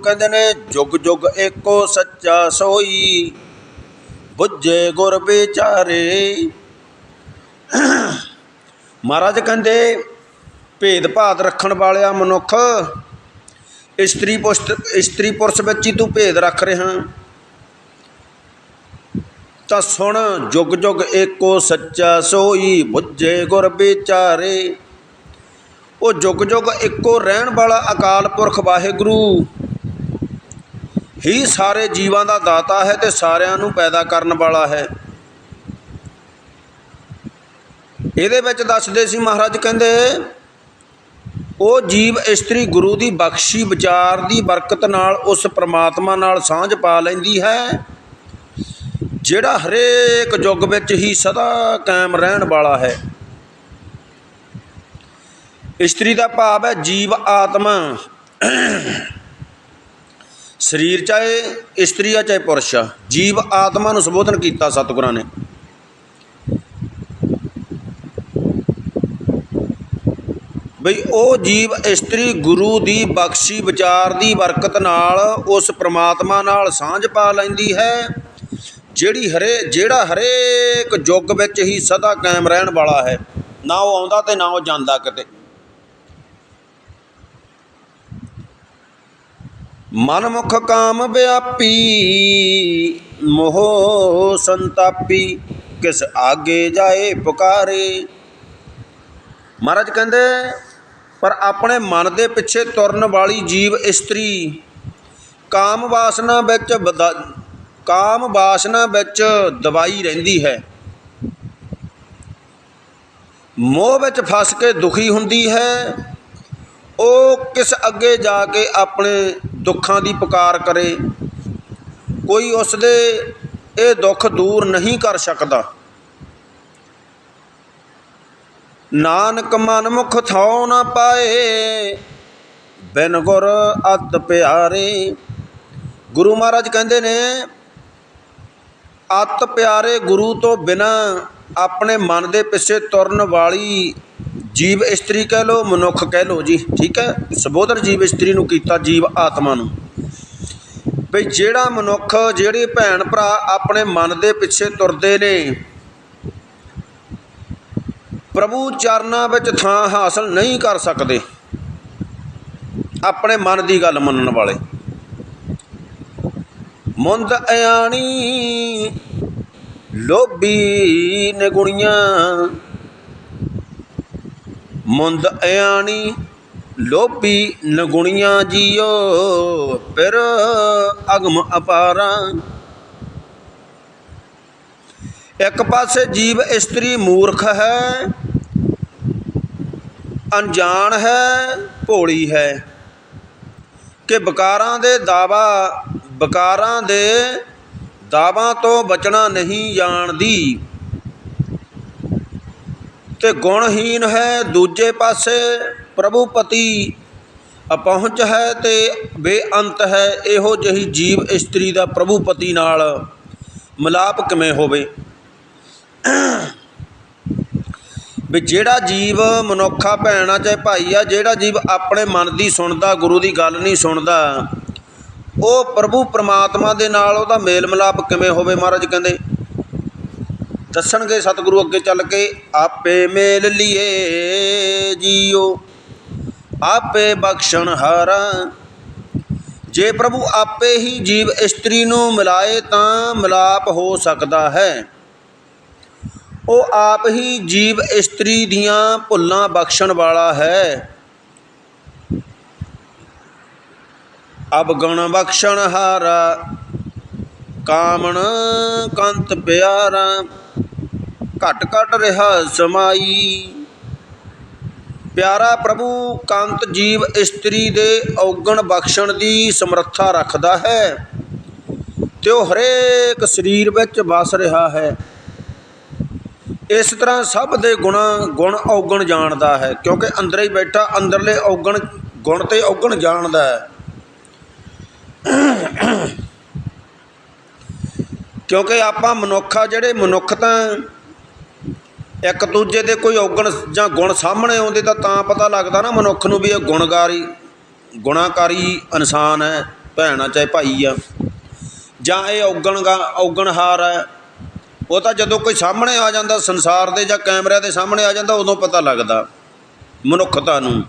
ਕਹਿੰਦੇ ਨੇ ਜੁਗ ਜੁਗ ਏਕੋ ਸੱਚਾ ਸੋਈ। ਬੁੱਝੇ ਗੁਰ ਵਿਚਾਰੇ। ਮਹਾਰਾਜ ਕਹਿੰਦੇ ਭੇਦ ਭਾਦ ਰੱਖਣ ਵਾਲਿਆ ਮਨੁੱਖ, ਇਸਤਰੀ ਪੁਰਸ਼ ਇਸਤਰੀ ਪੁਰਸ਼ ਵਿੱਚ ਹੀ ਤੂੰ ਭੇਦ ਰੱਖ ਰਿਹਾ। ਤਾਂ ਸੁਣ, ਜੁਗ ਜੁਗ ਏਕੋ ਸੱਚਾ ਸੋਈ, ਬੁੱਝੇ ਗੁਰ ਵਿਚਾਰੇ। ਉਹ ਜੁਗ ਜੁਗ ਇੱਕੋ ਰਹਿਣ ਵਾਲਾ ਅਕਾਲ ਪੁਰਖ ਵਾਹਿਗੁਰੂ। ਹੀ ਸਾਰੇ ਜੀਵਾਂ ਦਾ ਦਾਤਾ ਹੈ ਤੇ ਸਾਰਿਆਂ ਨੂੰ ਪੈਦਾ ਕਰਨ ਵਾਲਾ ਹੈ। ਇਹਦੇ ਵਿੱਚ ਦੱਸਦੇ ਸੀ ਮਹਾਰਾਜ, ਕਹਿੰਦੇ, ਉਹ ਜੀਵ ਇਸਤਰੀ ਗੁਰੂ ਦੀ ਬਖਸ਼ੀ, ਵਿਚਾਰ ਦੀ ਬਰਕਤ ਨਾਲ ਉਸ ਪ੍ਰਮਾਤਮਾ ਨਾਲ ਸਾਂਝ ਪਾ ਲੈਂਦੀ ਹੈ, ਜਿਹੜਾ ਹਰੇਕ ਯੁੱਗ ਵਿੱਚ ਹੀ ਸਦਾ ਕਾਇਮ ਰਹਿਣ ਵਾਲਾ ਹੈ। ਇਸਤਰੀ ਦਾ ਭਾਵ ਹੈ ਜੀਵ ਆਤਮਾ। ਸਰੀਰ ਚਾਹੇ ਇਸਤਰੀ ਆ, ਚਾਹੇ ਪੁਰਸ਼ ਆ, ਜੀਵ ਆਤਮਾ ਨੂੰ ਸੰਬੋਧਨ ਕੀਤਾ ਸਤਿਗੁਰਾਂ ਨੇ। ਬਈ ਉਹ ਜੀਵ ਇਸਤਰੀ ਗੁਰੂ ਦੀ ਬਖਸ਼ੀ, ਵਿਚਾਰ ਦੀ ਬਰਕਤ ਨਾਲ ਉਸ ਪ੍ਰਮਾਤਮਾ ਨਾਲ ਸਾਂਝ ਪਾ ਲੈਂਦੀ ਹੈ, ਜਿਹੜੀ ਹਰੇ, ਜਿਹੜਾ ਹਰੇਕ ਯੁੱਗ ਵਿੱਚ ਹੀ ਸਦਾ ਕਾਇਮ ਰਹਿਣ ਵਾਲਾ ਹੈ। ਨਾ ਉਹ ਆਉਂਦਾ ਤੇ ਨਾ ਉਹ ਜਾਂਦਾ ਕਿਤੇ। ਮਨਮੁਖ ਕਾਮ ਵਿਆਪੀ, ਮੋਹ ਸੰਤਾਪੀ, ਕਿਸ ਆਗੇ ਜਾਏ ਪੁਕਾਰੇ। ਮਹਾਰਾਜ ਕਹਿੰਦੇ, ਪਰ ਆਪਣੇ ਮਨ ਦੇ ਪਿੱਛੇ ਤੁਰਨ ਵਾਲੀ ਜੀਵ ਇਸਤਰੀ, ਕਾਮ ਵਾਸਨਾ ਵਿੱਚ ਬਦਾ- ਕਾਮ ਵਾਸਨਾ ਵਿੱਚ ਦਬਾਈ ਰਹਿੰਦੀ ਹੈ। ਮੋਹ ਵਿੱਚ ਫਸ ਕੇ ਦੁਖੀ ਹੁੰਦੀ ਹੈ ਉਹ ਕਿਸ ਅੱਗੇ ਜਾ ਕੇ ਆਪਣੇ ਦੁੱਖਾਂ ਦੀ ਪੁਕਾਰ ਕਰੇ, ਕੋਈ ਉਸ ਦੇ ਇਹ ਦੁੱਖ ਦੂਰ ਨਹੀਂ ਕਰ ਸਕਦਾ। ਨਾਨਕ ਮਨ ਮੁਖ ਥਾਉ ਨਾ ਪਾਏ, ਬਿਨ ਗੁਰ ਅਤ ਪਿਆਰੇ। ਗੁਰੂ ਮਹਾਰਾਜ ਕਹਿੰਦੇ ਨੇ, ਅਤ ਪਿਆਰੇ ਗੁਰੂ ਤੋਂ ਬਿਨਾ ਆਪਣੇ ਮਨ ਦੇ ਪਿੱਛੇ ਤੁਰਨ ਵਾਲੀ ਜੀਵ ਇਸਤਰੀ ਕਹਿ ਲਓ, ਮਨੁੱਖ ਕਹਿ ਲਓ ਜੀ, ਠੀਕ ਹੈ? ਸੰਬੋਧਨ ਜੀਵ ਇਸਤਰੀ ਨੂੰ ਕੀਤਾ ਜੀਵ ਆਤਮਾ ਨੂੰ। ਬਈ ਜਿਹੜਾ ਮਨੁੱਖ, ਜਿਹੜੇ ਭੈਣ ਭਰਾ ਆਪਣੇ ਮਨ ਦੇ ਪਿੱਛੇ ਤੁਰਦੇ ਨੇ, ਪ੍ਰਭੂ ਚਰਨਾਂ ਵਿੱਚ ਥਾਂ ਹਾਸਲ ਨਹੀਂ ਕਰ ਸਕਦੇ, ਆਪਣੇ ਮਨ ਦੀ ਗੱਲ ਮੰਨਣ ਵਾਲੇ। ਮੁੰਦ ਅਯਾਣੀ ਲੋਭੀ ਨਿਗੁਣੀਆਂ ਮੁੰਦ ਅਆਣੀ ਲੋਭੀ ਨਗੁਣੀਆਂ ਜੀਓ, ਫਿਰ ਅਗਮ ਅਪਾਰਾਂ। ਇੱਕ ਪਾਸੇ ਜੀਵ ਇਸਤਰੀ ਮੂਰਖ ਹੈ, ਅਣਜਾਣ ਹੈ, ਭੋਲੀ ਹੈ, ਕਿ ਬਕਾਰਾਂ ਦੇ ਦਾਵਾ, ਬਕਾਰਾਂ ਦੇ ਦਾਵਾਂ ਤੋਂ ਬਚਣਾ ਨਹੀਂ ਜਾਣਦੀ। ਤੇ ਗੁਣਹੀਨ ਹੈ, ਦੂਜੇ ਪਾਸੇ ਪ੍ਰਭੂ ਪਤੀ। ਅਪਹੁੰਚ ਹੈ ਤੇ ਬੇਅੰਤ ਹੈ, ਇਹੋ ਜਿਹੀ ਜੀਵ ਇਸਤਰੀ ਦਾ ਪ੍ਰਭੂ ਪਤੀ ਨਾਲ ਮਿਲਾਪ ਕਿਵੇਂ ਹੋਵੇ? ਵੀ ਜਿਹੜਾ ਜੀਵ ਮਨੁੱਖਾ ਭੈਣਾ ਚਾਹੇ ਭਾਈ ਆ, ਜਿਹੜਾ ਜੀਵ ਆਪਣੇ ਮਨ ਦੀ ਸੁਣਦਾ, ਗੁਰੂ ਦੀ ਗੱਲ ਨਹੀਂ ਸੁਣਦਾ, ਉਹ ਪ੍ਰਭੂ ਪ੍ਰਮਾਤਮਾ ਦੇ ਨਾਲ ਉਹਦਾ ਮੇਲ ਮਿਲਾਪ ਕਿਵੇਂ ਹੋਵੇ? ਮਹਾਰਾਜ ਕਹਿੰਦੇ ਦੱਸਣਗੇ ਸਤਿਗੁਰੂ ਅੱਗੇ ਚੱਲ ਕੇ, ਆਪੇ ਮੇਲ ਲੀਏ ਜੀਓ, ਆਪੇ ਬਖਸ਼ਣ ਹਾਰਾ। ਜੇ ਪ੍ਰਭੂ ਆਪੇ ਹੀ ਜੀਵ ਇਸਤਰੀ ਨੂੰ ਮਿਲਾਏ ਤਾਂ ਮਿਲਾਪ ਹੋ ਸਕਦਾ ਹੈ। ਉਹ ਆਪ ਹੀ ਜੀਵ ਇਸਤਰੀ ਦੀਆਂ ਭੁੱਲਾਂ ਬਖਸ਼ਣ ਵਾਲਾ ਹੈ। ਅਬਗਣ ਬਖਸ਼ਣ ਹਾਰਾ ਕਾਮਣ ਕੰਤ ਪਿਆਰਾ, ਘਟ ਘਟ ਰਿਹਾ ਸਮਾਈ। ਪਿਆਰਾ ਪ੍ਰਭੂ ਕੰਤ ਜੀਵ ਇਸਤਰੀ ਦੇ ਔਗਣ ਬਖਸ਼ਣ ਦੀ ਸਮਰੱਥਾ ਰੱਖਦਾ ਹੈ, ਤੇ ਉਹ ਹਰੇਕ ਸਰੀਰ ਵਿੱਚ ਵਸ ਰਿਹਾ ਹੈ। ਇਸ ਤਰ੍ਹਾਂ ਸਭ ਦੇ ਗੁਣਾ ਗੁਣ ਔਗਣ ਜਾਣਦਾ ਹੈ, ਕਿਉਂਕਿ ਅੰਦਰ ਹੀ ਬੈਠਾ, ਅੰਦਰਲੇ ਔਗਣ, ਗੁਣ ਤੇ ਔਗਣ ਜਾਣਦਾ ਹੈ। ਕਿਉਂਕਿ ਆਪਾਂ ਮਨੁੱਖਾ ਜਿਹੜੇ ਮਨੁੱਖ ਤਾਂ ਇੱਕ ਦੂਜੇ ਦੇ ਕੋਈ ਔਗਣ ਜਾਂ ਗੁਣ ਸਾਹਮਣੇ ਆਉਂਦੇ ਤਾਂ ਤਾਂ ਪਤਾ ਲੱਗਦਾ ਨਾ ਮਨੁੱਖ ਨੂੰ ਵੀ ਇਹ ਗੁਣਗਾਰੀ, ਗੁਣਾਕਾਰੀ ਇਨਸਾਨ ਹੈ, ਭੈਣ ਆ ਚਾਹੇ ਭਾਈ ਆ। ਜਾਂ ਇਹ ਔਗਣ ਗਾ, ਔਗਣਹਾਰ ਹੈ। ਉਹ ਤਾਂ ਜਦੋਂ ਕੋਈ ਸਾਹਮਣੇ ਆ ਜਾਂਦਾ ਸੰਸਾਰ ਦੇ ਜਾਂ ਕੈਮਰਿਆਂ ਦੇ ਸਾਹਮਣੇ ਆ ਜਾਂਦਾ ਉਦੋਂ ਪਤਾ ਲੱਗਦਾ ਮਨੁੱਖਤਾ ਨੂੰ।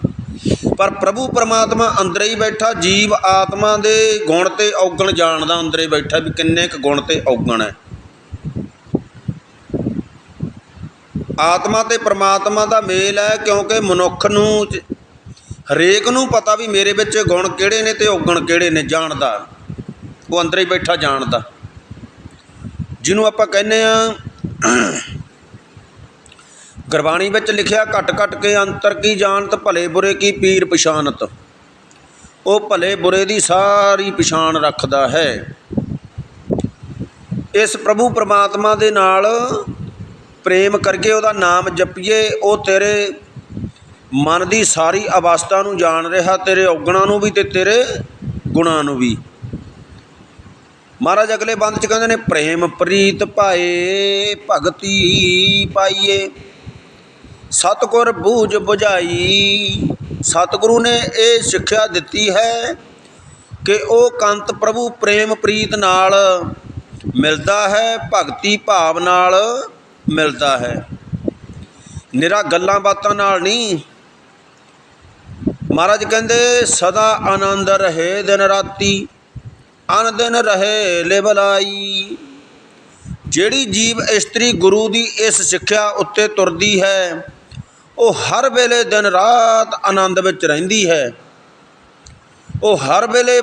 ਪਰ ਪ੍ਰਭੂ ਪਰਮਾਤਮਾ ਅੰਦਰ ਹੀ ਬੈਠਾ, ਜੀਵ ਆਤਮਾ ਦੇ ਗੁਣ ਤੇ ਔਗਣ ਜਾਣਦਾ ਅੰਦਰ ਹੀ ਬੈਠਾ ਵੀ ਕਿੰਨੇ ਕੁ ਗੁਣ ਤੇ ਔਗਣ ਹੈ। ਆਤਮਾ ਤੇ ਪਰਮਾਤਮਾ ਦਾ ਮੇਲ ਹੈ ਕਿਉਂਕਿ ਮਨੁੱਖ ਨੂੰ ਹਰੇਕ ਨੂੰ ਪਤਾ ਵੀ ਮੇਰੇ ਵਿੱਚ ਗੁਣ ਕਿਹੜੇ ਨੇ ਤੇ ਔਗਣ ਕਿਹੜੇ ਨੇ ਜਾਣਦਾ। ਉਹ ਅੰਦਰ ਹੀ ਬੈਠਾ ਜਾਣਦਾ। ਜਿਹਨੂੰ ਆਪਾਂ ਕਹਿੰਦੇ ਆ ਗੁਰਬਾਣੀ ਵਿੱਚ ਲਿਖਿਆ ਘਟ ਘਟ ਕੇ ਅੰਤਰ ਕੀ ਜਾਣਤ ਭਲੇ ਬੁਰੇ ਕੀ ਪੀਰ ਪਛਾਨਤ। ਉਹ ਭਲੇ ਬੁਰੇ ਦੀ ਸਾਰੀ ਪਛਾਣ ਰੱਖਦਾ ਹੈ। ਇਸ ਪ੍ਰਭੂ ਪ੍ਰਮਾਤਮਾ ਦੇ ਨਾਲ ਪ੍ਰੇਮ ਕਰਕੇ ਉਹਦਾ ਨਾਮ ਜਪੀਏ, ਉਹ ਤੇਰੇ ਮਨ ਦੀ ਸਾਰੀ ਅਵਸਥਾ ਨੂੰ ਜਾਣ ਰਿਹਾ, ਤੇਰੇ ਔਗਣਾਂ ਨੂੰ ਵੀ ਤੇ ਤੇਰੇ ਗੁਣਾਂ ਨੂੰ ਵੀ। ਮਹਾਰਾਜ ਅਗਲੇ ਬੰਦ ਚ ਕਹਿੰਦੇ ਨੇ, ਪ੍ਰੇਮ ਪ੍ਰੀਤ ਭਾਏ, ਭਗਤੀ ਪਾਈਏ। ਸਤਿਗੁਰ ਬੂਝ 부ਝਾਈ ਸਤਿਗੁਰੂ ਨੇ ਇਹ ਸਿੱਖਿਆ ਦਿੱਤੀ ਹੈ ਕਿ ਉਹ ਕੰਤ ਪ੍ਰਭੂ ਪ੍ਰੇਮ ਪ੍ਰੀਤ ਨਾਲ ਮਿਲਦਾ ਹੈ, ਭਗਤੀ ਭਾਵ ਨਾਲ ਮਿਲਦਾ ਹੈ। ਨਿਰਾ ਗੱਲਾਂ ਬਾਤਾਂ ਨਾਲ ਨਹੀਂ। ਮਹਾਰਾਜ ਕਹਿੰਦੇ, ਸਦਾ ਆਨੰਦ ਰਹੇ ਦਿਨ ਰਾਤੀ ਅਨ ਦਿਨ ਰਹੇ ਲਿਬਲਾਈ ਜਿਹੜੀ ਜੀਵ ਇਸਤਰੀ ਗੁਰੂ ਦੀ ਇਸ ਸਿੱਖਿਆ ਉੱਤੇ ਤੁਰਦੀ ਹੈ ਉਹ ਹਰ ਵੇਲੇ ਦਿਨ ਰਾਤ ਆਨੰਦ ਵਿੱਚ ਰਹਿੰਦੀ ਹੈ। ਉਹ ਹਰ ਵੇਲੇ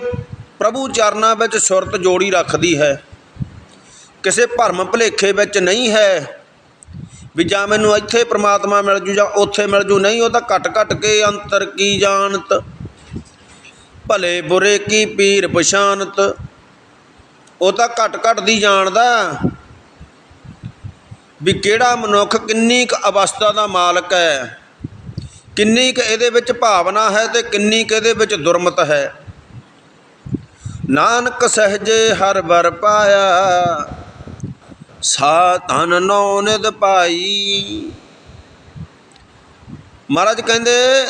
ਪ੍ਰਭੂ ਚਰਨਾਂ ਵਿੱਚ ਸੁਰਤ ਜੋੜੀ ਰੱਖਦੀ ਹੈ। ਕਿਸੇ ਭਰਮ ਭੁਲੇਖੇ ਵਿੱਚ ਨਹੀਂ ਹੈ। ਵੀ ਜਾਂ ਮੈਨੂੰ ਇੱਥੇ ਪ੍ਰਮਾਤਮਾ ਮਿਲ ਜੂ ਜਾਂ ਉੱਥੇ ਮਿਲ ਜੂ, ਨਹੀਂ, ਉਹ ਤਾਂ ਘਟ ਘਟ ਕੇ ਅੰਤਰ ਕੀ ਜਾਣਤ? ਭਲੇ ਬੁਰੇ ਕੀ ਪੀਰ ਪਛਾਨਤ ਉਹ ਤਾਂ ਘਟ ਘਟ ਦੀ ਜਾਣਦਾ। ਵੀ ਕਿਹੜਾ ਮਨੁੱਖ ਕਿੰਨੀ ਕੁ ਅਵਸਥਾ ਦਾ ਮਾਲਕ ਹੈ? ਕਿੰਨੀ ਕੁ ਇਹਦੇ ਵਿੱਚ ਭਾਵਨਾ ਹੈ ਤੇ ਕਿੰਨੀ ਕੁ ਇਹਦੇ ਵਿੱਚ ਦੁਰਮਤ ਹੈ? ਨਾਨਕ ਸਹਜੇ ਹਰ ਵਰ ਪਾਇਆ, ਸਾ ਧਨ ਨੌ ਨਿਦ ਪਾਈ। ਮਹਾਰਾਜ ਕਹਿੰਦੇ,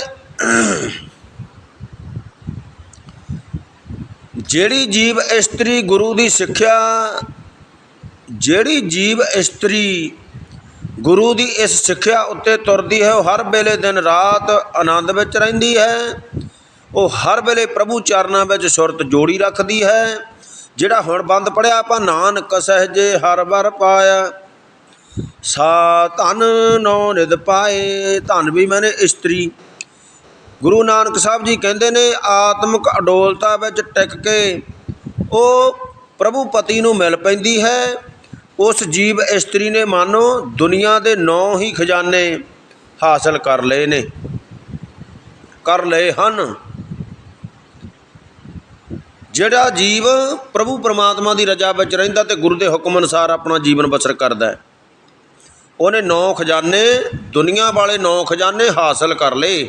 ਜਿਹੜੀ ਜੀਵ ਇਸਤਰੀ ਗੁਰੂ ਦੀ ਸਿੱਖਿਆ ਜਿਹੜੀ ਜੀਵ ਇਸਤਰੀ ਗੁਰੂ ਦੀ ਇਸ ਸਿੱਖਿਆ ਉੱਤੇ ਤੁਰਦੀ ਹੈ, ਉਹ ਹਰ ਵੇਲੇ ਦਿਨ ਰਾਤ ਆਨੰਦ ਵਿੱਚ ਰਹਿੰਦੀ ਹੈ। ਉਹ ਹਰ ਵੇਲੇ ਪ੍ਰਭੂ ਚਰਨਾਂ ਵਿੱਚ ਸੁਰਤ ਜੋੜੀ ਰੱਖਦੀ ਹੈ। ਜਿਹੜਾ ਹੁਣ ਬੰਦ ਪੜਿਆ, ਆਪਾਂ ਨਾਨਕ ਸਹਜੇ ਹਰ ਵਰ ਪਾਇਆ। ਸਾ ਧਨ ਨੌ ਨਿਦ ਪਾਏ, ਧਨ ਵੀ ਮੈਨੇ ਇਸਤਰੀ। ਗੁਰੂ ਨਾਨਕ ਸਾਹਿਬ ਜੀ ਕਹਿੰਦੇ ਨੇ, ਆਤਮਿਕ ਅਡੋਲਤਾ ਵਿੱਚ ਟਿਕ ਕੇ ਉਹ ਪ੍ਰਭੂ ਪਤੀ ਨੂੰ ਮਿਲ ਪੈਂਦੀ ਹੈ। ਉਸ ਜੀਵ ਇਸਤਰੀ ਨੇ ਮਾਨੋ ਦੁਨੀਆ ਦੇ ਨੌ ਹੀ ਖਜ਼ਾਨੇ ਹਾਸਲ ਕਰ ਲਏ ਨੇ, ਕਰ ਲਏ ਹਨ। ਜਿਹੜਾ ਜੀਵ ਪ੍ਰਭੂ ਪਰਮਾਤਮਾ ਦੀ ਰਜ਼ਾ ਵਿੱਚ ਰਹਿੰਦਾ ਤੇ ਗੁਰੂ ਦੇ ਹੁਕਮ ਅਨੁਸਾਰ ਆਪਣਾ ਜੀਵਨ ਬਸਰ ਕਰਦਾ ਹੈ, ਉਹਨੇ ਨੌ ਖਜ਼ਾਨੇ, ਦੁਨੀਆ ਵਾਲੇ ਨੌ ਖਜ਼ਾਨੇ ਹਾਸਲ ਕਰ ਲਏ।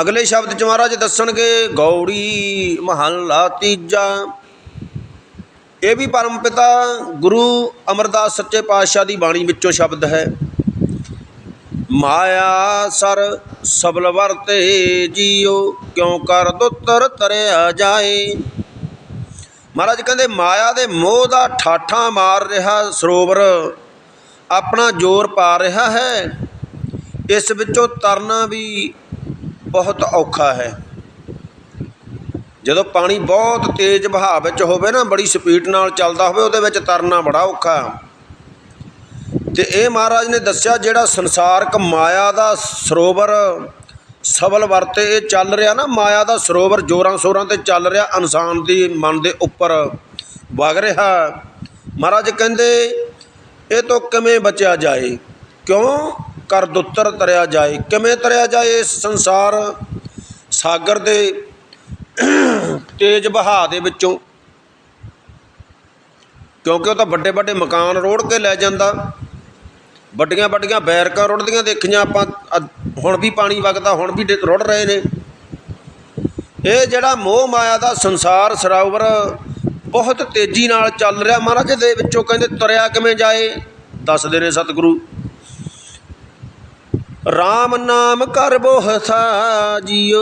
ਅਗਲੇ ਸ਼ਬਦ ਚ ਮਹਾਰਾਜ ਦੱਸਣਗੇ, ਗੌੜੀ ਮਹੱਲਾ ਤੀਜਾ ਇਹ ਵੀ ਪਰਮ ਪਿਤਾ ਗੁਰੂ ਅਮਰਦਾਸ ਸੱਚੇ ਪਾਤਸ਼ਾਹ ਦੀ ਬਾਣੀ ਵਿੱਚੋਂ ਸ਼ਬਦ ਹੈ। ਮਾਇਆ ਸਰ ਸਬਲ ਵਰਤੇ ਜੀਓ, ਕਿਉਂ ਕਰ ਦੁੱਤਰ ਤਰਿਆ ਜਾਏ। ਮਹਾਰਾਜ ਕਹਿੰਦੇ, ਮਾਇਆ ਦੇ ਮੋਹ ਦਾ ਠਾਠਾਂ ਮਾਰ ਰਿਹਾ ਸਰੋਵਰ, ਆਪਣਾ ਜ਼ੋਰ ਪਾ ਰਿਹਾ ਹੈ। ਇਸ ਵਿੱਚੋਂ ਤਰਨਾ ਵੀ ਬਹੁਤ ਔਖਾ ਹੈ। ਜਦੋਂ ਪਾਣੀ ਬਹੁਤ ਤੇਜ਼ ਵਹਾਅ ਵਿੱਚ ਹੋਵੇ ਨਾ, ਬੜੀ ਸਪੀਡ ਨਾਲ ਚੱਲਦਾ ਹੋਵੇ, ਉਹਦੇ ਵਿੱਚ ਤਰਨਾ ਬੜਾ ਔਖਾ। ਤੇ ਇਹ ਮਹਾਰਾਜ ਨੇ ਦੱਸਿਆ, ਜਿਹੜਾ ਸੰਸਾਰਕ ਮਾਇਆ ਦਾ ਸਰੋਵਰ ਸਬਲ ਵਰਤੇ ਇਹ ਚੱਲ ਰਿਹਾ ਨਾ, ਮਾਇਆ ਦਾ ਸਰੋਵਰ ਜੋਰਾਂ ਸੋਰਾਂ ਤੇ ਚੱਲ ਰਿਹਾ, ਇਨਸਾਨ ਦੀ ਮਨ ਦੇ ਉੱਪਰ ਵਗ ਰਿਹਾ। ਮਹਾਰਾਜ ਕਹਿੰਦੇ, ਇਹ ਤੋਂ ਕਿਵੇਂ ਬਚਿਆ ਜਾਏ? ਕਿਉਂ ਕਰਦੁੱਤਰ ਤਰਿਆ ਜਾਏ? ਕਿਵੇਂ ਤਰਿਆ ਜਾਏ ਇਸ ਸੰਸਾਰ ਸਾਗਰ ਦੇ ਤੇਜ਼ ਵਹਾਅ ਦੇ ਵਿੱਚੋਂ। ਕਿਉਂਕਿ ਉਹ ਤਾਂ ਵੱਡੇ ਵੱਡੇ ਮਕਾਨ ਰੋੜ ਕੇ ਲੈ ਜਾਂਦਾ। ਵੱਡੀਆਂ ਵੱਡੀਆਂ ਬੈਰਕਾਂ ਰੁੜਦੀਆਂ ਦੇਖੀਆਂ ਆਪਾਂ। ਹੁਣ ਵੀ ਪਾਣੀ ਵਗਦਾ, ਹੁਣ ਵੀ ਡੇ- ਰੁੜ ਰਹੇ ਨੇ। ਇਹ ਜਿਹੜਾ ਮੋਹ ਮਾਇਆ ਦਾ ਸੰਸਾਰ ਸਰੋਵਰ ਬਹੁਤ ਤੇਜ਼ੀ ਨਾਲ ਚੱਲ ਰਿਹਾ। ਮਹਾਰਾਜ ਦੇ ਵਿੱਚੋਂ ਕਹਿੰਦੇ, ਤੁਰਿਆ ਕਿਵੇਂ ਜਾਏ? ਦੱਸਦੇ ਨੇ ਸਤਿਗੁਰੂ। RAM ਨਾਮ ਕਰ ਬੋਹਥਾ ਜੀਓ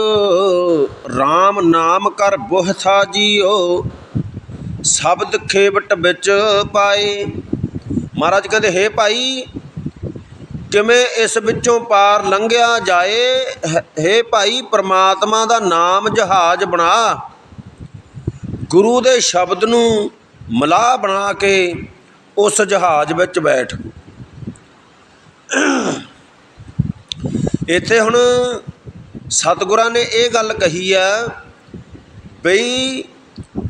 RAM ਨਾਮ ਕਰ ਬੋਹਥਾ ਜੀਓ ਸ਼ਬਦ ਖੇਵਟ ਵਿੱਚ ਪਾਏ। ਮਹਾਰਾਜ ਕਹਿੰਦੇ, ਹੇ ਭਾਈ, ਕਿਵੇਂ ਇਸ ਵਿੱਚੋਂ ਪਾਰ ਲੰਘਿਆ ਜਾਏ? ਹੇ ਭਾਈ, ਪ੍ਰਮਾਤਮਾ ਦਾ ਨਾਮ ਜਹਾਜ਼ ਬਣਾ। ਗੁਰੂ ਦੇ ਸ਼ਬਦ ਨੂੰ ਮਲਾਹ ਬਣਾ ਕੇ ਉਸ ਜਹਾਜ਼ ਵਿੱਚ ਬੈਠ। ਇੱਥੇ ਹੁਣ ਸਤਿਗੁਰਾਂ ਨੇ ਇਹ ਗੱਲ ਕਹੀ ਹੈ ਬਈ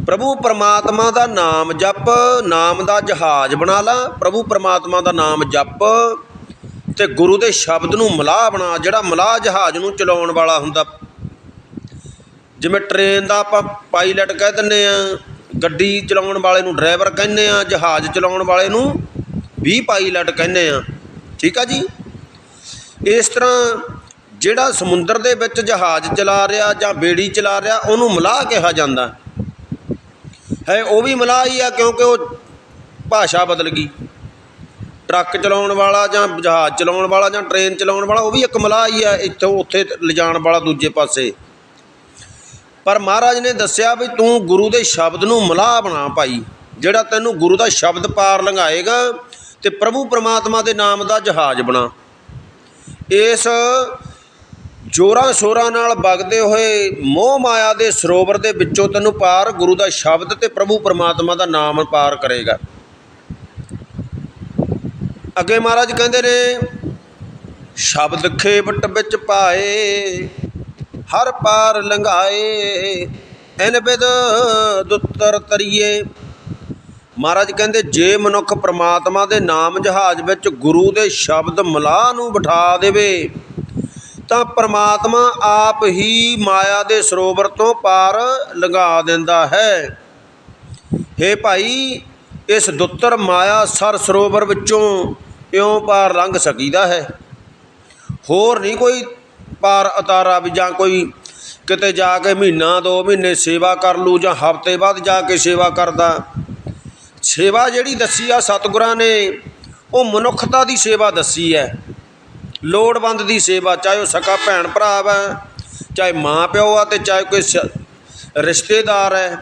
ਪ੍ਰਭੂ ਪਰਮਾਤਮਾ ਦਾ ਨਾਮ ਜਪ, ਨਾਮ ਦਾ ਜਹਾਜ਼ ਬਣਾ ਲਾ, ਪ੍ਰਭੂ ਪਰਮਾਤਮਾ ਦਾ ਨਾਮ ਜਪ ਤੇ ਗੁਰੂ ਦੇ ਸ਼ਬਦ ਨੂੰ ਮਲਾਹ ਬਣਾ, ਜਿਹੜਾ ਮਲਾਹ ਜਹਾਜ਼ ਨੂੰ ਚਲਾਉਣ ਵਾਲਾ ਹੁੰਦਾ। ਜਿਵੇਂ ਟ੍ਰੇਨ ਦਾ ਆਪਾਂ ਪਾਇਲਟ ਕਹਿ ਦਿੰਦੇ ਆ ਗੱਡੀ ਚਲਾਉਣ ਵਾਲੇ ਨੂੰ ਡਰਾਈਵਰ ਕਹਿੰਦੇ ਆ ਜਹਾਜ਼ ਚਲਾਉਣ ਵਾਲੇ ਨੂੰ ਵੀ ਪਾਇਲਟ ਕਹਿੰਦੇ ਆ ਠੀਕ ਆ ਜੀ? ਇਸ ਤਰ੍ਹਾਂ ਜਿਹੜਾ ਸਮੁੰਦਰ ਦੇ ਵਿੱਚ ਜਹਾਜ਼ ਚਲਾ ਰਿਹਾ ਜਾਂ ਬੇੜੀ ਚਲਾ ਰਿਹਾ, ਉਹਨੂੰ ਮਲਾਹ ਕਿਹਾ ਜਾਂਦਾ। ਹੈ, ਉਹ ਵੀ ਮਲਾਹ ਹੀ ਆ ਕਿਉਂਕਿ ਉਹ ਭਾਸ਼ਾ ਬਦਲ ਗਈ। ਟਰੱਕ ਚਲਾਉਣ ਵਾਲਾ ਜਾਂ ਜਹਾਜ਼ ਚਲਾਉਣ ਵਾਲਾ ਜਾਂ ਟ੍ਰੇਨ ਚਲਾਉਣ ਵਾਲਾ, ਉਹ ਵੀ ਇੱਕ ਮਲਾਹ ਹੀ ਆ, ਇੱਥੋਂ ਉੱਥੇ ਲਿਜਾਣ ਵਾਲਾ ਦੂਜੇ ਪਾਸੇ। ਪਰ ਮਹਾਰਾਜ ਨੇ ਦੱਸਿਆ ਵੀ ਤੂੰ ਗੁਰੂ ਦੇ ਸ਼ਬਦ ਨੂੰ ਮਲਾਹ ਬਣਾ ਭਾਈ, ਜਿਹੜਾ ਤੈਨੂੰ ਗੁਰੂ ਦਾ ਸ਼ਬਦ ਪਾਰ ਲੰਘਾਏਗਾ ਤੇ ਪ੍ਰਭੂ ਪਰਮਾਤਮਾ ਦੇ ਨਾਮ ਦਾ ਜਹਾਜ਼ ਬਣਾ। ਇਸ ਜੋਰਾਂ ਸ਼ੋਰਾਂ ਨਾਲ ਵਗਦੇ ਹੋਏ ਮੋਹ ਮਾਇਆ ਦੇ ਸਰੋਵਰ ਦੇ ਵਿੱਚੋਂ ਤੈਨੂੰ ਪਾਰ ਗੁਰੂ ਦਾ ਸ਼ਬਦ ਤੇ ਪ੍ਰਭੂ ਪਰਮਾਤਮਾ ਦਾ ਨਾਮ ਪਾਰ ਕਰੇਗਾ। ਅੱਗੇ ਮਹਾਰਾਜ ਕਹਿੰਦੇ ਨੇ, ਸ਼ਬਦ ਖੇਵਟ ਵਿੱਚ ਪਾਏ, ਹਰ ਪਾਰ ਲੰਘਾਏ, ਇਨ ਬਿਦ ਦੁੱਤਰ ਤਰੀਏ। ਮਹਾਰਾਜ ਕਹਿੰਦੇ, ਜੇ ਮਨੁੱਖ ਪ੍ਰਮਾਤਮਾ ਦੇ ਨਾਮ ਜਹਾਜ਼ ਵਿੱਚ ਗੁਰੂ ਦੇ ਸ਼ਬਦ ਮਲਾਹ ਨੂੰ ਬਿਠਾ ਦੇਵੇ, ਤਾਂ ਪ੍ਰਮਾਤਮਾ ਆਪ ਹੀ ਮਾਇਆ ਦੇ ਸਰੋਵਰ ਤੋਂ ਪਾਰ ਲੰਘਾ ਦਿੰਦਾ ਹੈ। ਹੇ ਭਾਈ, ਇਸ ਦੁੱਤਰ ਮਾਇਆ ਸਰ ਸਰੋਵਰ ਵਿੱਚੋਂ ਇਉਂ ਪਾਰ ਲੰਘ ਸਕੀਦਾ ਹੈ। ਹੋਰ ਨਹੀਂ ਕੋਈ ਪਾਰ ਉਤਾਰਾ ਵੀ ਜਾਂ ਕੋਈ ਕਿਤੇ ਜਾ ਕੇ ਮਹੀਨਾ, ਦੋ ਮਹੀਨੇ ਸੇਵਾ ਕਰ ਲੂ ਜਾਂ ਹਫ਼ਤੇ ਬਾਅਦ ਜਾ ਕੇ ਸੇਵਾ ਕਰਦਾ। ਸੇਵਾ ਜਿਹੜੀ ਦੱਸੀ ਆ ਸਤਿਗੁਰਾਂ ਨੇ, ਉਹ ਮਨੁੱਖਤਾ ਦੀ ਸੇਵਾ ਦੱਸੀ ਹੈ। ਲੋੜਵੰਦ ਦੀ ਸੇਵਾ, ਚਾਹੇ ਉਹ ਸਕਾ ਭੈਣ ਭਰਾ ਵਾ, ਚਾਹੇ ਮਾਂ ਪਿਓ ਆ ਤੇ ਚਾਹੇ ਕੋਈ ਸ- ਰਿਸ਼ਤੇਦਾਰ ਹੈ,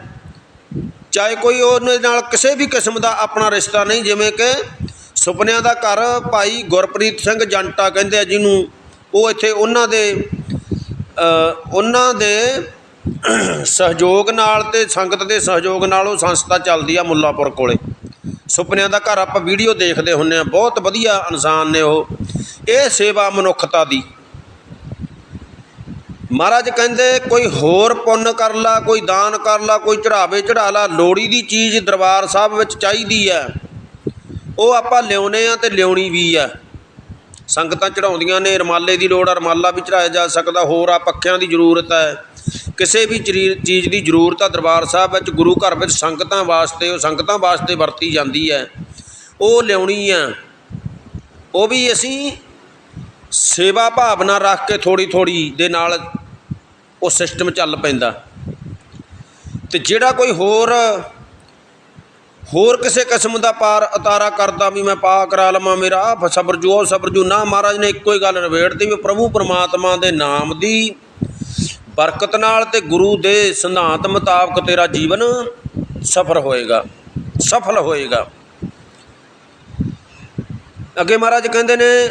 ਚਾਹੇ ਕੋਈ ਉਹਦੇ ਨਾਲ ਕਿਸੇ ਵੀ ਕਿਸਮ ਦਾ ਆਪਣਾ ਰਿਸ਼ਤਾ ਨਹੀਂ, ਜਿਵੇਂ ਕਿ ਸੁਪਨਿਆਂ ਦਾ ਘਰ, ਭਾਈ ਗੁਰਪ੍ਰੀਤ ਸਿੰਘ ਜੰਟਾ ਕਹਿੰਦੇ ਆ ਜਿਹਨੂੰ, ਉਹ ਇੱਥੇ ਉਹਨਾਂ ਦੇ ਉਹਨਾਂ ਦੇ ਸਹਿਯੋਗ ਨਾਲ ਤੇ ਸੰਗਤ ਦੇ ਸਹਿਯੋਗ ਨਾਲ ਉਹ ਸੰਸਥਾ ਚੱਲਦੀ ਆ ਮੁੱਲਾਪੁਰ ਕੋਲੇ। ਸੁਪਨਿਆਂ ਦਾ ਘਰ ਆਪਾਂ ਵੀਡੀਓ ਦੇਖਦੇ ਹੁੰਨੇ ਆ, ਬਹੁਤ ਵਧੀਆ ਇਨਸਾਨ ਨੇ ਉਹ। ਇਹ ਸੇਵਾ ਮਨੁੱਖਤਾ ਦੀ। ਮਹਾਰਾਜ ਕਹਿੰਦੇ, ਕੋਈ ਹੋਰ ਪੁੰਨ ਕਰ ਲਾ, ਕੋਈ ਦਾਨ ਕਰ ਲਾ, ਕੋਈ ਚੜਾਵੇ ਚੜਾ ਲਾ ਲੋੜੀ ਦੀ ਚੀਜ਼ ਦਰਬਾਰ ਸਾਹਿਬ ਵਿੱਚ ਚਾਹੀਦੀ ਹੈ ਉਹ ਆਪਾਂ ਲਿਆਉਨੇ ਆ ਤੇ ਲਿਆਉਣੀ ਵੀ ਆ। ਸੰਗਤਾਂ ਚੜਾਉਂਦੀਆਂ ਨੇ, ਰਮਾਲੇ ਦੀ ਲੋੜ ਆ, ਰਮਾਲਾ ਵੀ ਚੜਾਇਆ ਜਾ ਸਕਦਾ, ਹੋਰ ਆ, ਪੱਖਿਆਂ ਦੀ ਜ਼ਰੂਰਤ ਹੈ ਕਿਸੇ ਵੀ ਚਰੀ- ਚੀਜ਼ ਦੀ ਜ਼ਰੂਰਤ ਆ, ਦਰਬਾਰ ਸਾਹਿਬ ਵਿੱਚ ਗੁਰੂ ਘਰ ਵਿੱਚ ਸੰਗਤਾਂ ਵਾਸਤੇ, ਉਹ ਸੰਗਤਾਂ ਵਾਸਤੇ ਵਰਤੀ ਜਾਂਦੀ ਹੈ। ਉਹ ਲਿਆਉਣੀ ਆ। ਉਹ ਵੀ ਅਸੀਂ ਸੇਵਾ ਭਾਵਨਾ ਰੱਖ ਕੇ ਥੋੜੀ ਥੋੜੀ ਦੇ ਨਾਲ ਉਹ ਸਿਸਟਮ ਚੱਲ ਪੈਂਦਾ। ਤੇ ਜਿਹੜਾ ਕੋਈ ਹੋਰ ਹੋਰ ਕਿਸੇ ਕਿਸਮ ਦਾ ਪਾਰ ਉਤਾਰਾ ਕਰਦਾ ਵੀ ਮੈਂ ਪਾ ਕਰਾ ਲਵਾਂ, ਮੇਰਾ ਆਹ ਸਬਰ ਜੂ, ਉਹ ਸਬਰ ਜੂ, ਨਾ ਮਹਾਰਾਜ ਨੇ ਇੱਕੋ ਹੀ ਗੱਲ ਨਿਬੇੜਤੀ ਵੀ ਪ੍ਰਭੂ ਪਰਮਾਤਮਾ ਦੇ ਨਾਮ ਦੀ ਬਰਕਤ ਨਾਲ ਤੇ ਗੁਰੂ ਦੇ ਸਿਧਾਂਤ ਮੁਤਾਬਕ ਤੇਰਾ ਜੀਵਨ ਸਫਲ ਹੋਏਗਾ ਸਫਲ ਹੋਏਗਾ। ਅੱਗੇ ਮਹਾਰਾਜ ਕਹਿੰਦੇ ਨੇ,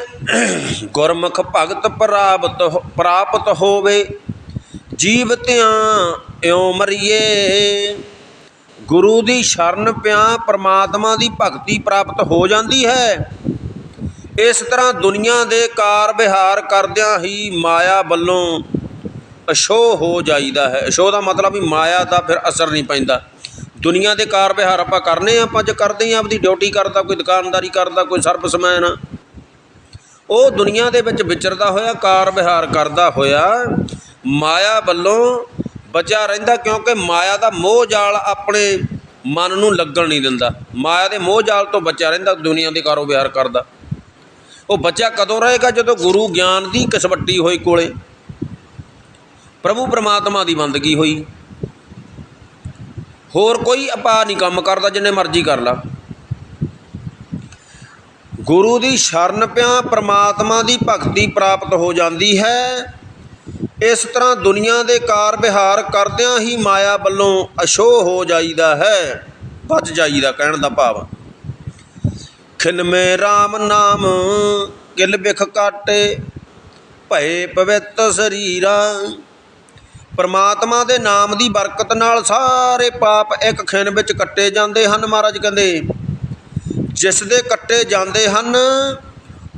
ਗੁਰਮੁਖ ਭਗਤ ਪ੍ਰਾਪਤ ਹੋ- ਪ੍ਰਾਪਤ ਹੋਵੇ ਜੀਵਤਿਆਂ ਇਉ ਮਰੀਏ। ਗੁਰੂ ਦੀ ਸ਼ਰਨ ਪਿਆ ਪ੍ਰਮਾਤਮਾ ਦੀ ਭਗਤੀ ਪ੍ਰਾਪਤ ਹੋ ਜਾਂਦੀ ਹੈ। ਇਸ ਤਰ੍ਹਾਂ ਦੁਨੀਆ ਦੇ ਕਾਰ ਵਿਹਾਰ ਕਰਦਿਆਂ ਹੀ ਮਾਇਆ ਵੱਲੋਂ ਅਸ਼ੋ ਹੋ ਜਾਈਦਾ ਹੈ। ਅਸ਼ੋ ਦਾ ਮਤਲਬ ਵੀ ਮਾਇਆ ਦਾ ਫਿਰ ਅਸਰ ਨਹੀਂ ਪੈਂਦਾ। ਦੁਨੀਆ ਦੇ ਕਾਰ ਵਿਹਾਰ ਆਪਾਂ ਕਰਨੇ ਆਪਾਂ ਜੇ ਕਰਦੇ ਆ, ਆਪਦੀ ਡਿਊਟੀ ਕਰਦਾ, ਕੋਈ ਦੁਕਾਨਦਾਰੀ ਕਰਦਾ, ਕੋਈ ਸਰਵਿਸਮੈਨ। ਆ ਉਹ ਦੁਨੀਆ ਦੇ ਵਿੱਚ ਵਿਚਰਦਾ ਹੋਇਆ, ਕਾਰ ਵਿਹਾਰ ਕਰਦਾ ਹੋਇਆ, ਮਾਇਆ ਵੱਲੋਂ ਬਚਿਆ ਰਹਿੰਦਾ ਕਿਉਂਕਿ ਮਾਇਆ ਦਾ ਮੋਹ ਜਾਲ ਆਪਣੇ ਮਨ ਨੂੰ ਲੱਗਣ ਨਹੀਂ ਦਿੰਦਾ। ਮਾਇਆ ਦੇ ਮੋਹ ਜਾਲ ਤੋਂ ਬਚਿਆ ਰਹਿੰਦਾ, ਦੁਨੀਆ ਦੇ ਕਾਰੋ ਵਿਹਾਰ ਕਰਦਾ। ਉਹ ਬੱਚਾ ਕਦੋਂ ਰਹੇਗਾ? ਜਦੋਂ ਗੁਰੂ ਗਿਆਨ ਦੀ ਕਸਵੱਟੀ ਹੋਈ ਕੋਲੇ। ਪ੍ਰਭੂ ਪਰਮਾਤਮਾ ਦੀ ਬੰਦਗੀ ਹੋਈ। ਹੋਰ ਕੋਈ ਆਪਾ ਨਹੀਂ ਕੰਮ ਕਰਦਾ, ਜਿੰਨੇ ਮਰਜ਼ੀ ਕਰ ਲਾ। ਗੁਰੂ ਦੀ ਸ਼ਰਨ ਪਿਆ, ਪ੍ਰਮਾਤਮਾ ਦੀ ਭਗਤੀ ਪ੍ਰਾਪਤ ਹੋ ਜਾਂਦੀ ਹੈ। ਇਸ ਤਰ੍ਹਾਂ ਦੁਨੀਆ ਦੇ ਕਾਰ ਵਿਹਾਰ ਕਰਦਿਆਂ ਹੀ ਮਾਇਆ ਵੱਲੋਂ ਅਸ਼ੋ ਹੋ ਜਾਈਦਾ ਹੈ ਬਚ ਜਾਈਦਾ ਕਹਿਣ ਦਾ ਭਾਵ। ਖਿਲਮੇ RAM ਨਾਮ ਕਿਲ ਬਿਖ ਕਾਟੇ, ਭਏ ਪਵਿੱਤ ਸਰੀਰਾ। ਪਰਮਾਤਮਾ ਦੇ ਨਾਮ ਦੀ ਬਰਕਤ ਨਾਲ ਸਾਰੇ ਪਾਪ ਇੱਕ ਖਿਣ ਵਿੱਚ ਕੱਟੇ ਜਾਂਦੇ ਹਨ ਮਹਾਰਾਜ ਕਹਿੰਦੇ। ਜਿਸ ਦੇ ਕੱਟੇ ਜਾਂਦੇ ਹਨ,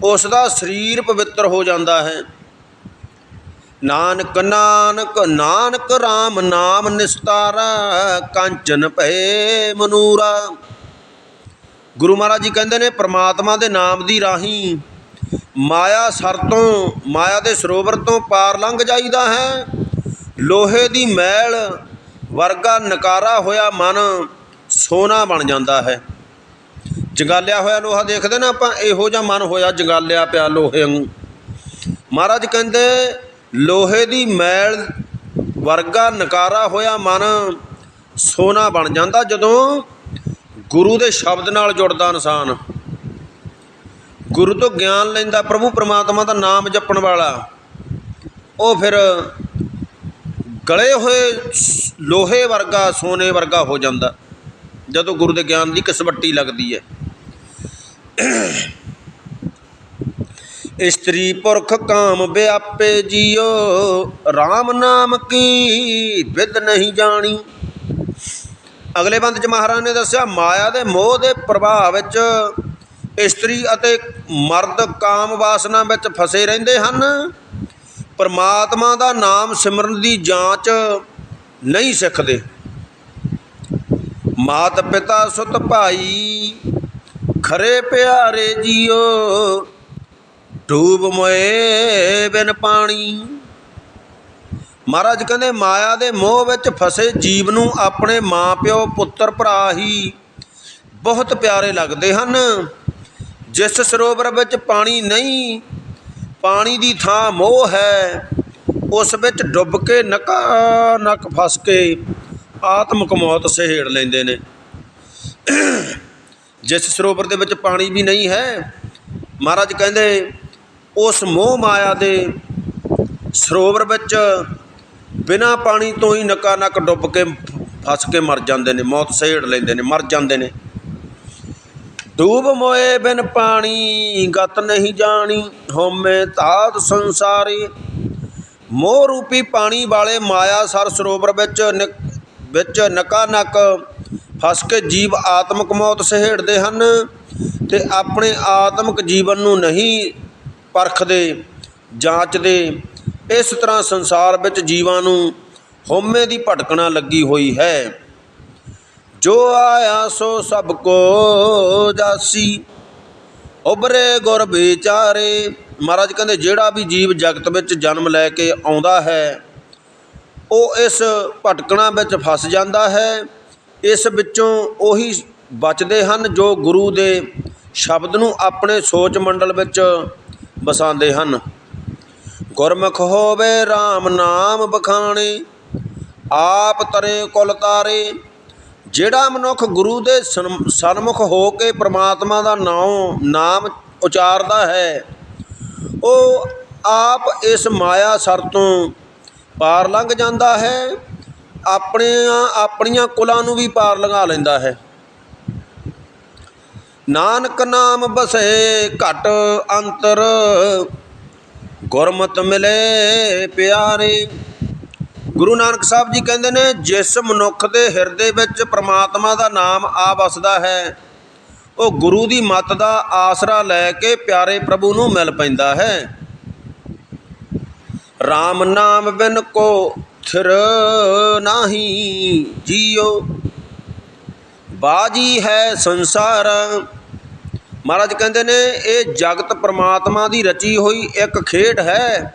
ਉਸ ਦਾ ਸਰੀਰ ਪਵਿੱਤਰ ਹੋ ਜਾਂਦਾ ਹੈ। ਨਾਨਕ ਨਾਨਕ ਨਾਨਕ RAM ਨਾਮ ਨਿਸਤਾਰਾ, ਕੰਚਨ ਭਏ ਮਨੂਰਾ। ਗੁਰੂ ਮਹਾਰਾਜ ਜੀ ਕਹਿੰਦੇ ਨੇ, ਪ੍ਰਮਾਤਮਾ ਦੇ ਨਾਮ ਦੀ ਰਾਹੀਂ ਮਾਇਆ ਸਰ ਤੋਂ, ਮਾਇਆ ਦੇ ਸਰੋਵਰ ਤੋਂ ਪਾਰ ਲੰਘ ਜਾਈਦਾ ਹੈ। ਲੋਹੇ ਦੀ ਮੈਲ ਵਰਗਾ ਨਕਾਰਾ ਹੋਇਆ ਮਨ ਸੋਨਾ ਬਣ ਜਾਂਦਾ ਹੈ। ਜੰਗਾਲਿਆ ਹੋਇਆ ਲੋਹਾ ਦੇਖਦੇ ਨਾ ਆਪਾਂ, ਇਹੋ ਜਿਹਾ ਮਨ ਹੋਇਆ ਜੰਗਾਲਿਆ ਪਿਆ ਲੋਹੇ ਨੂੰ ਮਹਾਰਾਜ ਕਹਿੰਦੇ, ਲੋਹੇ ਦੀ ਮੈਲ ਵਰਗਾ ਨਕਾਰਾ ਹੋਇਆ ਮਨ ਸੋਨਾ ਬਣ ਜਾਂਦਾ ਜਦੋਂ ਗੁਰੂ ਦੇ ਸ਼ਬਦ ਨਾਲ ਜੁੜਦਾ ਇਨਸਾਨ। ਗੁਰੂ ਤੋਂ ਗਿਆਨ ਲੈਂਦਾ ਪ੍ਰਭੂ ਪਰਮਾਤਮਾ ਦਾ ਨਾਮ ਜਪਣ ਵਾਲਾ। ਉਹ ਫਿਰ ਗਲੇ ਹੋਏ ਲੋਹੇ ਵਰਗਾ, ਸੋਨੇ ਵਰਗਾ ਹੋ ਜਾਂਦਾ। ਜਦੋਂ ਗੁਰੂ ਦੇ ਗਿਆਨ ਦੀ ਕਸਵੱਟੀ ਲੱਗਦੀ ਹੈ। ਇਸਤਰੀ ਪੁਰਖ ਕਾਮ ਵਿਆਪੇ ਜੀਓ RAM ਨਾਮ ਕੀ ਵਿਦ ਨਹੀਂ ਜਾਣੀ। ਅਗਲੇ ਬੰਦ ਚ ਮਹਾਰਾਜ ਨੇ ਦੱਸਿਆ, ਮਾਇਆ ਦੇ ਮੋਹ ਦੇ ਪ੍ਰਭਾਵ ਵਿੱਚ ਇਸਤਰੀ ਅਤੇ ਮਰਦ ਕਾਮ ਵਾਸਨਾ ਵਿੱਚ ਫਸੇ ਰਹਿੰਦੇ ਹਨ। ਪਰਮਾਤਮਾ ਦਾ ਨਾਮ ਸਿਮਰਨ ਦੀ ਜਾਂਚ ਨਹੀਂ ਸਿੱਖਦੇ। ਮਾਤ ਪਿਤਾ ਸੁਤ ਭਾਈ, ਖਰੇ ਪਿਆਰੇ ਜੀਓ ਡੂਬ ਮੋਏ ਬਿਨ ਪਾਣੀ। ਮਹਾਰਾਜ ਕਹਿੰਦੇ, ਮਾਇਆ ਦੇ ਮੋਹ ਵਿੱਚ ਫਸੇ ਜੀਵ ਨੂੰ ਆਪਣੇ ਮਾਪਿਓ, ਪੁੱਤਰ, ਭਰਾ ਹੀ ਬਹੁਤ ਪਿਆਰੇ ਲੱਗਦੇ ਹਨ। ਜਿਸ ਸਰੋਵਰ ਵਿੱਚ ਪਾਣੀ ਨਹੀਂ ਪਾਣੀ ਦੀ ਥਾਂ ਮੋਹ ਹੈ, ਉਸ ਵਿੱਚ ਡੁੱਬ ਕੇ ਨਕਾ ਨਕ ਫਸ ਕੇ ਆਤਮਕ ਮੌਤ ਸਹੇੜ ਲੈਂਦੇ ਨੇ। ਜਿਸ ਸਰੋਵਰ ਦੇ ਵਿੱਚ ਪਾਣੀ ਵੀ ਨਹੀਂ ਹੈ, ਮਹਾਰਾਜ ਕਹਿੰਦੇ, ਉਸ ਮੋਹ ਮਾਇਆ ਦੇ ਸਰੋਵਰ ਵਿੱਚ ਬਿਨਾ ਪਾਣੀ ਤੋਂ ਹੀ ਨਕਾ ਨਕ ਡੁੱਬ ਕੇ ਫਸ ਕੇ ਮਰ ਜਾਂਦੇ ਨੇ, ਮੌਤ ਸਹੇੜ ਲੈਂਦੇ ਨੇ, ਮਰ ਜਾਂਦੇ ਨੇ। ਡੂਬ ਮੋਏ ਬਿਨ ਪਾਣੀ, ਗਤ ਨਹੀਂ ਜਾਣੀ ਹਉਮੈ ਤਾਤ ਸੰਸਾਰੇ। ਮੋਹ ਰੂਪੀ ਪਾਣੀ ਵਾਲੇ ਮਾਇਆ ਸਰ ਸਰੋਵਰ ਵਿੱਚ ਨਿਕ- ਵਿੱਚ ਨਕਾ ਨਕ ਫਸ ਕੇ ਜੀਵ ਆਤਮਕ ਮੌਤ ਸਹੇੜਦੇ ਹਨ ਤੇ ਆਪਣੇ ਆਤਮਿਕ ਜੀਵਨ ਨੂੰ ਨਹੀਂ ਪਰਖਦੇ, ਜਾਂਚਦੇ। ਇਸ ਤਰ੍ਹਾਂ ਸੰਸਾਰ ਵਿੱਚ ਜੀਵਾਂ ਨੂੰ ਹਉਮੈ ਦੀ ਭਟਕਣਾ ਲੱਗੀ ਹੋਈ ਹੈ। ਜੋ ਆਇਆ ਸੋ ਸਭ ਕੋ ਜਾਸੀ। ਉਬਰੇ ਗੁਰ ਵਿਚਾਰੇ। ਮਹਾਰਾਜ ਕਹਿੰਦੇ, ਜਿਹੜਾ ਵੀ ਜੀਵ ਜਗਤ ਵਿੱਚ ਜਨਮ ਲੈ ਕੇ ਆਉਂਦਾ ਹੈ, ਉਹ ਇਸ ਭਟਕਣਾ ਵਿੱਚ ਫਸ ਜਾਂਦਾ ਹੈ। ਇਸ ਵਿੱਚੋਂ ਉਹੀ ਬਚਦੇ ਹਨ ਜੋ ਗੁਰੂ ਦੇ ਸ਼ਬਦ ਨੂੰ ਆਪਣੇ ਸੋਚ ਮੰਡਲ ਵਿੱਚ ਵਸਾਉਂਦੇ ਹਨ। ਗੁਰਮੁਖ ਹੋਵੇ RAM ਨਾਮ ਬਖਾਣੇ, ਆਪ ਤਰੇ ਕੁਲ ਤਾਰੇ। ਜਿਹੜਾ ਮਨੁੱਖ ਗੁਰੂ ਦੇ ਸਨਮ- ਸਨਮੁਖ ਹੋ ਕੇ ਪ੍ਰਮਾਤਮਾ ਦਾ ਨਾਮ ਨਾਮ ਉਚਾਰਦਾ ਹੈ, ਉਹ ਆਪ ਇਸ ਮਾਇਆ ਸਰ ਤੋਂ ਪਾਰ ਲੰਘ ਜਾਂਦਾ ਹੈ, ਆਪਣੀਆਂ ਆਪਣੀਆਂ ਕੁਲਾਂ ਨੂੰ ਵੀ ਪਾਰ ਲੰਘਾ ਲੈਂਦਾ ਹੈ। ਨਾਨਕ ਨਾਮ ਬਸੇ ਘਟ ਅੰਤਰ, ਗੁਰਮਤ ਮਿਲੇ ਪਿਆਰੇ। ਗੁਰੂ ਨਾਨਕ ਸਾਹਿਬ ਜੀ ਕਹਿੰਦੇ ਨੇ, ਜਿਸ ਮਨੁੱਖ ਦੇ ਹਿਰਦੇ ਵਿੱਚ ਪ੍ਰਮਾਤਮਾ ਦਾ ਨਾਮ ਆ ਵਸਦਾ ਹੈ, ਉਹ ਗੁਰੂ ਦੀ ਮੱਤ ਦਾ ਆਸਰਾ ਲੈ ਕੇ ਪਿਆਰੇ ਪ੍ਰਭੂ ਨੂੰ ਮਿਲ ਪੈਂਦਾ ਹੈ। RAM ਨਾਮ ਬਿਨ ਕੋ ਥਿਰ ਨਾਹੀ ਜੀਓ, ਬਾਜੀ ਹੈ ਸੰਸਾਰ। ਮਹਾਰਾਜ ਕਹਿੰਦੇ ਨੇ, ਇਹ ਜਗਤ ਪ੍ਰਮਾਤਮਾ ਦੀ ਰਚੀ ਹੋਈ ਇੱਕ ਖੇਡ ਹੈ।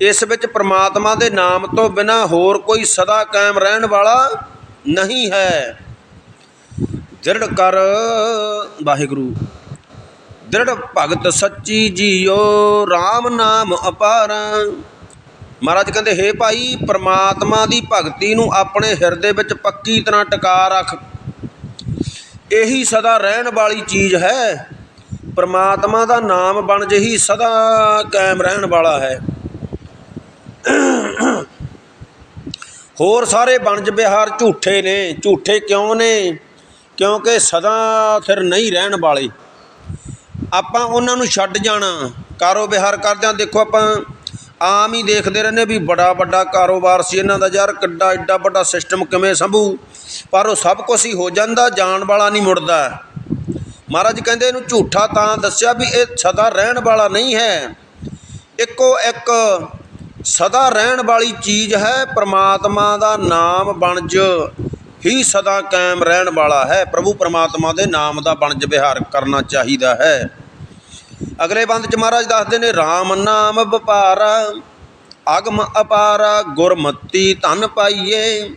ਇਸ ਵਿੱਚ ਪ੍ਰਮਾਤਮਾ ਦੇ ਨਾਮ ਤੋਂ ਬਿਨਾ ਹੋਰ ਕੋਈ ਸਦਾ ਕਾਇਮ ਰਹਿਣ ਵਾਲਾ ਨਹੀਂ ਹੈ। ਦ੍ਰਿੜ ਕਰ ਵਾਹਿਗੁਰੂ। ਦ੍ਰਿੜ ਭਗਤ ਸੱਚੀ ਜੀਓ RAM ਨਾਮ ਅਪਾਰ। ਮਹਾਰਾਜ ਕਹਿੰਦੇ, ਹੇ ਭਾਈ, ਪ੍ਰਮਾਤਮਾ ਦੀ ਭਗਤੀ ਨੂੰ ਆਪਣੇ ਹਿਰਦੇ ਵਿੱਚ ਪੱਕੀ ਤਰ੍ਹਾਂ ਟਿਕਾ ਰੱਖ। ਇਹੀ ਸਦਾ ਰਹਿਣ ਵਾਲੀ ਚੀਜ਼ ਹੈ। ਪ੍ਰਮਾਤਮਾ ਦਾ ਨਾਮ ਬਣ ਜਹੀ ਸਦਾ ਕਾਇਮ ਰਹਿਣ ਵਾਲਾ ਹੈ। ਹੋਰ ਸਾਰੇ ਵਣਜ ਵਿਹਾਰ ਝੂਠੇ ਨੇ, ਝੂਠੇ ਕਿਉਂ ਨੇ? ਕਿਉਂਕਿ ਸਦਾ ਫਿਰ ਨਹੀਂ ਰਹਿਣ ਵਾਲੇ। ਆਪਾਂ ਉਹਨਾਂ ਨੂੰ ਛੱਡ ਜਾਣਾ। ਕਾਰੋ ਵਿਹਾਰ ਕਰਦਿਆਂ ਦੇਖੋ ਆਪਾਂ, ਆਮ ਹੀ ਦੇਖਦੇ ਰਹਿੰਦੇ ਵੀ ਬੜਾ ਵੱਡਾ ਕਾਰੋਬਾਰ ਸੀ ਇਹਨਾਂ ਦਾ ਯਾਰ, ਕਿੱਡਾ ਐਡਾ ਵੱਡਾ ਸਿਸਟਮ ਕਿਵੇਂ ਸੰਭੂ? ਪਰ ਉਹ ਸਭ ਕੁਝ ਹੀ ਹੋ ਜਾਂਦਾ, ਜਾਣ ਵਾਲਾ ਨਹੀਂ ਮੁੜਦਾ। ਮਹਾਰਾਜ ਕਹਿੰਦੇ ਇਹਨੂੰ ਝੂਠਾ ਤਾਂ ਦੱਸਿਆ ਵੀ ਇਹ ਸਦਾ ਰਹਿਣ ਵਾਲਾ ਨਹੀਂ ਹੈ। ਇੱਕੋ ਇੱਕ ਸਦਾ ਰਹਿਣ ਵਾਲੀ ਚੀਜ਼ ਹੈ, ਪ੍ਰਮਾਤਮਾ ਦਾ ਨਾਮ ਬਣਜ। ਹੀ ਸਦਾ ਕਾਇਮ ਰਹਿਣ ਵਾਲਾ ਹੈ, ਪ੍ਰਭੂ ਪ੍ਰਮਾਤਮਾ ਦੇ ਨਾਮ ਦਾ ਬਣਜ ਵਿਹਾਰ ਕਰਨਾ ਚਾਹੀਦਾ ਹੈ। ਅਗਲੇ ਬੰਦ ਚ ਮਹਾਰਾਜ ਦੱਸਦੇ ਨੇ RAM ਨਾਮ ਵਪਾਰ, ਅਗਮ ਅਪਾਰ, ਗੁਰਮਤੀ ਧਨ ਪਾਈਏ।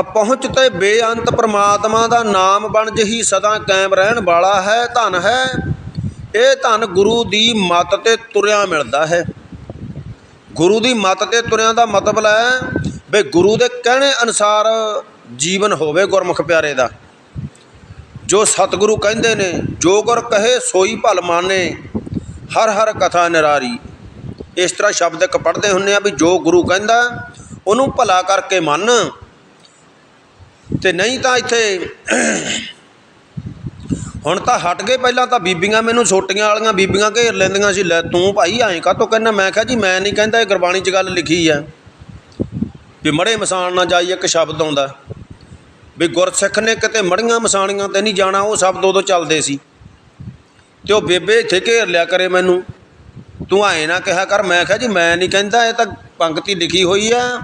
ਅਪਹੁੰਚ ਤੇ ਬੇਅੰਤ ਪ੍ਰਮਾਤਮਾ ਦਾ ਨਾਮ ਬਣਜ, ਹੀ ਸਦਾ ਕਾਇਮ ਰਹਿਣ ਵਾਲਾ ਹੈ, ਧਨ ਹੈ। ਇਹ ਧਨ ਗੁਰੂ ਦੀ ਮੱਤ ਤੇ ਤੁਰਿਆ ਮਿਲਦਾ ਹੈ। ਗੁਰੂ ਦੀ ਮੱਤ ਤੇ ਤੁਰਿਆਂ ਦਾ ਮਤਲਬ ਹੈ ਵੀ ਗੁਰੂ ਦੇ ਕਹਿਣੇ ਅਨੁਸਾਰ ਜੀਵਨ ਹੋਵੇ ਗੁਰਮੁਖ ਪਿਆਰੇ ਦਾ। ਜੋ ਸਤਿਗੁਰੂ ਕਹਿੰਦੇ ਨੇ, ਜੋ ਗੁਰ ਕਹੇ ਸੋਈ ਭਲ ਮਾਨੇ, ਹਰ ਹਰ ਕਥਾ ਨਿਰਾਰੀ। ਇਸ ਤਰ੍ਹਾਂ ਸ਼ਬਦ ਇੱਕ ਪੜ੍ਹਦੇ ਹੁੰਨੇ ਆ ਵੀ ਜੋ ਗੁਰੂ ਕਹਿੰਦਾ, ਉਹਨੂੰ ਭਲਾ ਕਰਕੇ ਮੰਨ। ਤੇ ਨਹੀਂ ਤਾਂ ਇੱਥੇ ਹੁਣ ਤਾਂ ਹਟ ਗਏ ਪਹਿਲਾਂ ਤਾਂ ਬੀਬੀਆਂ ਮੈਨੂੰ ਛੋਟੀਆਂ ਵਾਲੀਆਂ ਬੀਬੀਆਂ ਘੇਰ ਲੈਂਦੀਆਂ ਸੀ, ਲੈ ਤੂੰ ਭਾਈ, ਐਂ ਕਾਹਤੋਂ ਕਹਿੰਦਾ? ਮੈਂ ਕਿਹਾ ਜੀ, ਮੈਂ ਨਹੀਂ ਕਹਿੰਦਾ ਇਹ ਗੁਰਬਾਣੀ 'ਚ ਗੱਲ ਲਿਖੀ ਆ। ਵੀ ਮੜੇ ਮਸਾਣ ਨਾ ਜਾਈ ਇੱਕ ਸ਼ਬਦ ਆਉਂਦਾ। ਵੀ ਗੁਰਸਿੱਖ ਨੇ ਕਿਤੇ ਮੜੀਆਂ ਮਸਾਣੀਆਂ ਤੇ ਨਹੀਂ ਜਾਣਾ, ਉਹ ਸ਼ਬਦ ਉਦੋਂ ਚੱਲਦੇ ਸੀ। ਤੇ ਉਹ ਬੇਬੇ ਇੱਥੇ ਘੇਰ ਲਿਆ ਕਰੇ ਮੈਨੂੰ। ਤੂੰ ਐਂ ਨਾ ਕਿਹਾ ਕਰ, ਮੈਂ ਕਿਹਾ ਜੀ ਮੈਂ ਨਹੀਂ ਕਹਿੰਦਾ, ਇਹ ਤਾਂ ਪੰਕਤੀ ਲਿਖੀ ਹੋਈ ਆ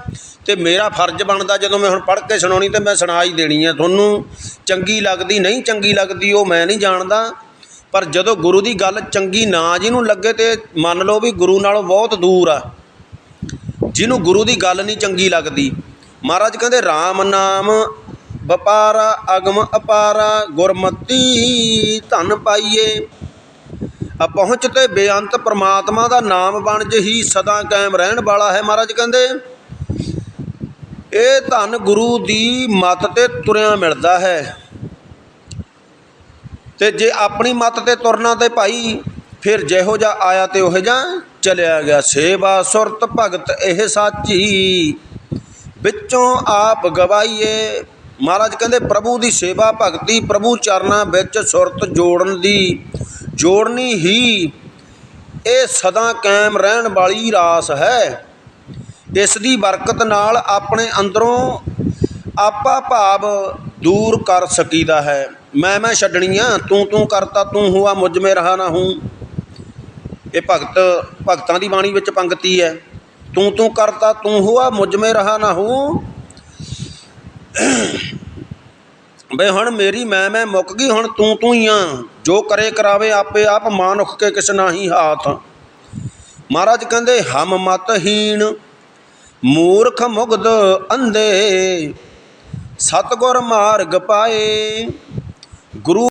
ਤੇ ਮੇਰਾ ਫਰਜ਼ ਬਣਦਾ ਜਦੋਂ ਮੈਂ ਹੁਣ ਪੜ੍ਹ ਕੇ ਸੁਣਾਉਣੀ ਤੇ ਮੈਂ ਸੁਣਾ ਹੀ ਦੇਣੀ ਆ ਤੁਹਾਨੂੰ। ਚੰਗੀ ਲੱਗਦੀ, ਨਹੀਂ ਚੰਗੀ ਲੱਗਦੀ, ਉਹ ਮੈਂ ਨਹੀਂ ਜਾਣਦਾ। ਪਰ ਜਦੋਂ ਗੁਰੂ ਦੀ ਗੱਲ ਚੰਗੀ ਨਾ ਜਿਹਨੂੰ ਲੱਗੇ ਤੇ ਮੰਨ ਲਓ ਵੀ ਗੁਰੂ ਨਾਲੋਂ ਬਹੁਤ ਦੂਰ ਆ, ਜਿਹਨੂੰ ਗੁਰੂ ਦੀ ਗੱਲ ਨਹੀਂ ਚੰਗੀ ਲੱਗਦੀ। ਮਹਾਰਾਜ ਕਹਿੰਦੇ RAM ਨਾਮ ਵਪਾਰਾ, ਅਗਮ ਅਪਾਰਾ, ਗੁਰਮਤੀ ਧਨ ਪਾਈਏ। ਪਹੁੰਚ ਤੇ ਬੇਅੰਤ ਪ੍ਰਮਾਤਮਾ ਦਾ ਨਾਮ ਬਣ ਹੀ ਸਦਾ ਕਾਇਮ ਰਹਿਣ ਵਾਲਾ ਹੈ ਮਹਾਰਾਜ ਕਹਿੰਦੇ। ਇਹ ਧਨ ਗੁਰੂ ਦੀ ਮੱਤ ਤੇ ਤੁਰਿਆ ਮਿਲਦਾ ਹੈ। ਤੇ ਜੇ ਆਪਣੀ ਮੱਤ ਤੇ ਤੁਰਨਾ ਤੇ ਭਾਈ ਫਿਰ ਜਿਹੋ ਜਿਹਾ ਆਇਆ ਤੇ ਉਹੋ ਜਿਹਾ ਚਲਿਆ ਗਿਆ। ਸੇਵਾ ਸੁਰਤ ਭਗਤ ਇਹ ਸਾਚੀ, ਵਿੱਚੋਂ ਆਪ ਗਵਾਈਏ ਮਹਾਰਾਜ ਕਹਿੰਦੇ, ਪ੍ਰਭੂ ਦੀ ਸੇਵਾ ਭਗਤੀ, ਪ੍ਰਭੂ ਚਰਨਾਂ ਵਿੱਚ ਸੁਰਤ ਜੋੜਨ ਦੀ ਜੋੜਨੀ ਹੀ। ਇਹ ਸਦਾ ਕਾਇਮ ਰਹਿਣ ਵਾਲੀ ਰਾਸ ਹੈ। ਇਸ ਦੀ ਬਰਕਤ ਨਾਲ ਆਪਣੇ ਅੰਦਰੋਂ ਆਪਾ ਭਾਵ ਦੂਰ ਕਰ ਸਕੀਦਾ ਹੈ। ਮੈਂ ਮੈਂ ਛੱਡਣੀਆਂ, ਤੂੰ ਤੂੰ ਕਰਤਾ, ਤੂੰ ਹੁਆ, ਮੁਝ ਮੇ ਰਹਾ ਨਾ ਹੂੰ। ਇਹ ਭਗਤ, ਭਗਤਾਂ ਦੀ ਬਾਣੀ ਵਿੱਚ ਪੰਗਤੀ ਹੈ। ਤੂੰ ਤੂੰ ਕਰਤਾ, ਤੂੰ ਹੁਆ, ਮੁਝ ਮੇ ਰਹਾ ਨਾ ਹੂੰ। ਬਈ ਹੁਣ ਮੇਰੀ ਮੈਂ ਮੈਂ ਮੁੱਕ ਗਈ, ਹੁਣ ਤੂੰ ਤੂੰ ਹੀ ਆ। ਜੋ ਕਰੇ ਕਰਾਵੇ ਆਪੇ ਆਪ ਮਾਨੁਖ ਕੇ ਕਿਸ ਨਾਹੀ ਹਾਥ। ਮਹਾਰਾਜ ਕਹਿੰਦੇ, ਹਮ ਮਤਹੀਣ ਮੂਰਖ ਮੁਗਦ ਅੰਧੇ, ਸਤਗੁਰ ਮਾਰਗ ਪਾਏ, ਗੁਰੂ